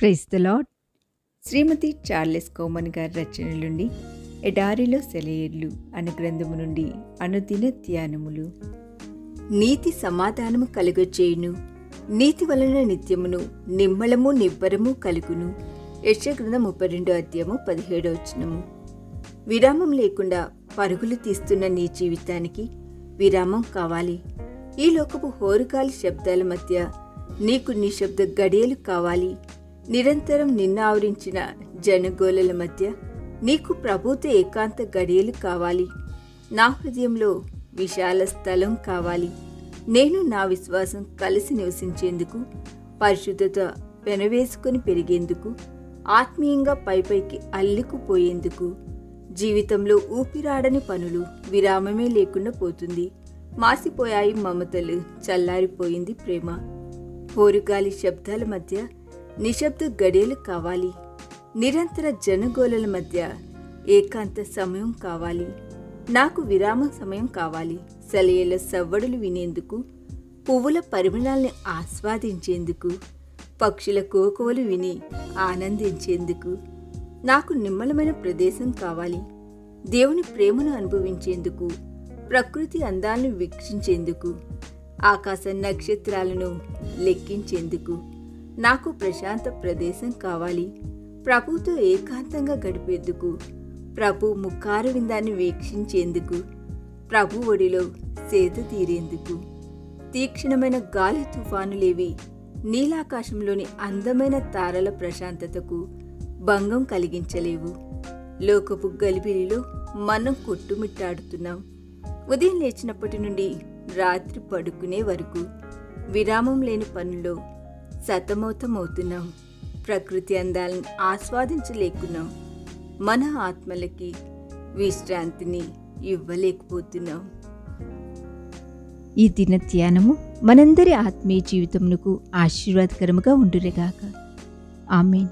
Praise the Lord Shrimati Charles Cowman గారి రచన నుండి ఎడారిలో సెలయేర్లు అనే గ్రంథము నుండి అనుదిన ధ్యానములు. నీతి సమాధానము కలుగచేయును నీతి వలన నిత్యమును నిమ్మలము నిబ్బరము కలుగును. యక్షగ్రంథం ముప్పై రెండో అధ్యాయము పదిహేడో వచనము. విరామం లేకుండా పరుగులు తీస్తున్న నీ జీవితానికి విరామం కావాలి. ఈ లోకపు హోరుగాలి శబ్దాల మధ్య నీకు నిశ్శబ్ద గడియలు కావాలి. నిరంతరం నిన్న ఆవరించిన జనగోళల మధ్య నీకు ప్రభుత్వ ఏకాంత గడియలు కావాలి. నా హృదయంలో విశాల స్థలం కావాలి. నేను నా విశ్వాసం కలిసి నివసించేందుకు పరిశుద్ధత పెనవేసుకొని పెరిగేందుకు ఆత్మీయంగా పైపైకి అల్లుకుపోయేందుకు జీవితంలో ఊపిరాడని పనులు విరామమే లేకుండా పోతుంది. మాసిపోయాయి మమతలు చల్లారిపోయింది ప్రేమ. హోరుగాలి శబ్దాల మధ్య నిశ్శబ్ద గడియలు కావాలి. నిరంతర జనగోళల మధ్య ఏకాంత సమయం కావాలి. నాకు విరామ సమయం కావాలి. సెలయేళ్ళ సవ్వడులు వినేందుకు పువ్వుల పరిమళాల్ని ఆస్వాదించేందుకు పక్షుల కోకోలు విని ఆనందించేందుకు నాకు నిమ్మలమైన ప్రదేశం కావాలి. దేవుని ప్రేమను అనుభవించేందుకు ప్రకృతి అందాలను వీక్షించేందుకు ఆకాశ నక్షత్రాలను లెక్కించేందుకు నాకు ప్రశాంత ప్రదేశం కావాలి. ప్రభుతో ఏకాంతంగా గడిపేందుకు ప్రభు ముఖార విందాన్ని వీక్షించేందుకు ప్రభు ఒడిలో సేద తీరేందుకు. తీక్షణమైన గాలి తుఫానులేవి నీలాకాశంలోని అందమైన తారల ప్రశాంతతకు భంగం కలిగించలేవు. లోకపు గలిబిలిలో మనం కొట్టుమిట్టాడుతున్నాం. ఉదయం లేచినప్పటి నుండి రాత్రి పడుకునే వరకు విరామం లేని పనుల్లో సతమతమవుతున్నాం. ప్రకృతి అందాలను ఆస్వాదించలేకున్నాం. మన ఆత్మలకి విశ్రాంతిని ఇవ్వలేకపోతున్నాం. ఈ దిన ధ్యానము మనందరి ఆత్మీయ జీవితమునకు ఆశీర్వాదకరముగా ఉండురేగాక ఆమెన్.